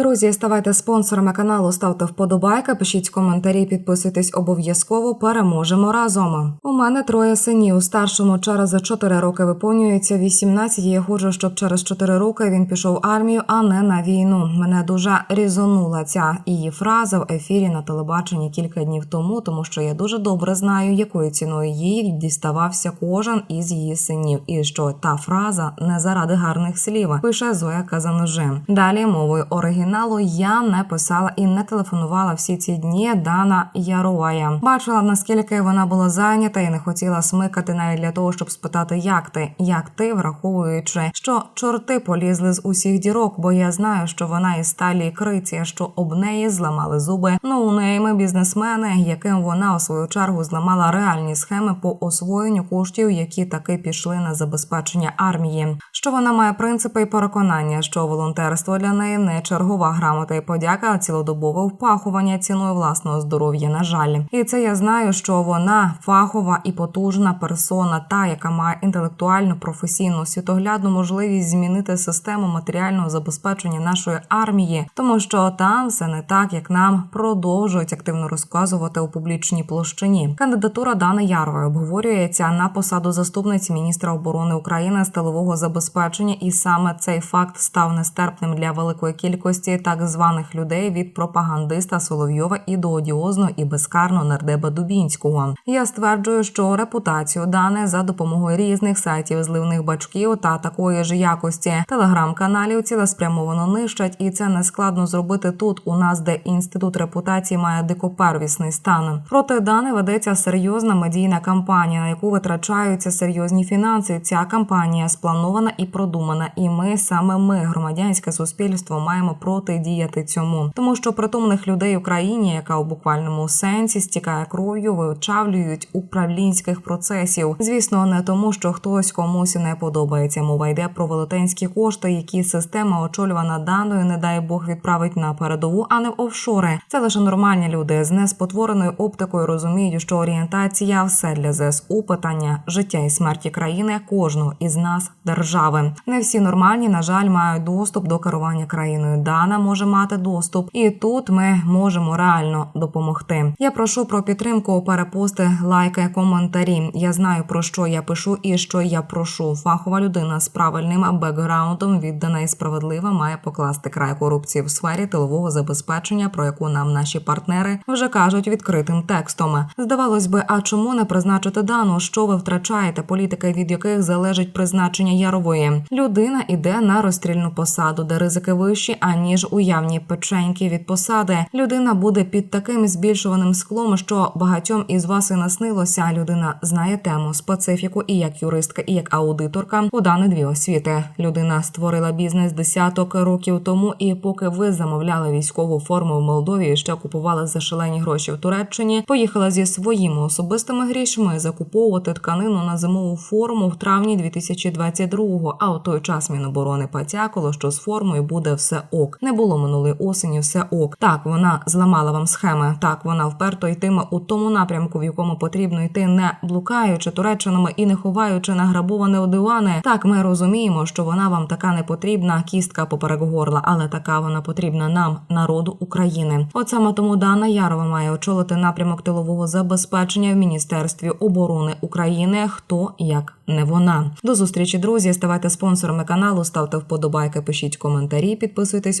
Друзі, ставайте спонсорами каналу, ставте вподобайки, пишіть коментарі, підписуйтесь обов'язково. Переможемо разом. У мене троє синів. Старшому через 4 роки виповнюється 18. і Я хочу, щоб через 4 роки він пішов в армію, а не на війну. Мене дуже різонула ця її фраза в ефірі на телебаченні кілька днів тому, тому що я дуже добре знаю, якою ціною їй діставався кожен із її синів, і що та фраза не заради гарних слів. Пише Зоя Казаножем. Далі мовою оригіналу я не писала і не телефонувала всі ці дні. Дана Яровая бачила наскільки вона була зайнята і не хотіла смикати навіть для того, щоб спитати, як ти, як ти, враховуючи, що чорти полізли з усіх дірок, бо я знаю, що вона із сталі криці, що об неї зламали зуби. Ну у неї ми бізнесмени, яким вона у свою чергу зламала реальні схеми по освоєнню коштів, які таки пішли на забезпечення армії. Що вона має принципи і переконання, що волонтерство для неї не чергова грамота і подяка, цілодобове впахування ціною власного здоров'я. На жаль, і це я знаю, що вона фахова і потужна персона, та яка має інтелектуальну, професійну, світоглядну можливість змінити систему матеріального забезпечення нашої армії, тому що там все не так, як нам продовжують активно розказувати у публічній площині. Кандидатура Дани Ярової обговорюється на посаду заступниці міністра оборони України з тилового забезпечення, і саме цей факт став нестерпним для великої кількості так званих людей від пропагандиста Соловйова і до одіозного і безкарного нардеба Дубінського. Я стверджую, що репутацію Дани за допомогою різних сайтів зливних бачків та такої ж якості телеграм-каналів цілеспрямовано нищать, і це не складно зробити тут. У нас, де інститут репутації має дикопервісний стан. Проти Дани ведеться серйозна медійна кампанія, на яку витрачаються серйозні фінанси. Ця кампанія спланована і продумана. І ми саме ми, громадянське суспільство, маємо протидіяти цьому, тому що притомних людей в країні, яка у буквальному сенсі стікає кров'ю, вичавлюють управлінських процесів. Звісно, не тому, що хтось комусь не подобається. Мова йде про велетенські кошти, які система очолювана даною, не дай Бог відправить на передову, а не в офшори. Це лише нормальні люди з неспотвореною оптикою розуміють, що орієнтація все для ЗСУ питання життя і смерті країни кожного із нас держави. Не всі нормальні, на жаль, мають доступ до керування країною. Дана може мати доступ, і тут ми можемо реально допомогти. Я прошу про підтримку, перепости, лайки, коментарі. Я знаю про що я пишу і що я прошу. Фахова людина з правильним бекграундом, віддана і справедлива, має покласти край корупції в сфері тилового забезпечення, про яку нам наші партнери вже кажуть відкритим текстом. Здавалось би, а чому не призначити дану? Що ви втрачаєте? Політики, від яких залежить призначення ярової людина іде на розстрільну посаду, де ризики вищі аніж уявні печеньки від посади. Людина буде під таким збільшуваним склом, що багатьом із вас і наснилося. Людина знає тему, специфіку і як юристка, і як аудиторка у дані дві освіти. Людина створила бізнес десяток років тому, і поки ви замовляли військову форму в Молдові, ще купували за шалені гроші в Туреччині. Поїхала зі своїми особистими грішми закуповувати тканину на зимову форму в травні 2022-го, А у той час Міноборони потякало, що з формою буде все ок. Не було минулої осені, все ок. Так вона зламала вам схеми. Так вона вперто йтиме у тому напрямку, в якому потрібно йти, не блукаючи туреччинами і не ховаючи награбоване одивани. Так ми розуміємо, що вона вам така не потрібна, кістка поперек горла, але така вона потрібна нам, народу України. От саме тому Дана Ярова має очолити напрямок тилового забезпечення в міністерстві оборони України. Хто як не вона. До зустрічі, друзі. Ставайте спонсорами каналу, ставте вподобайки, пишіть коментарі, підписуйтесь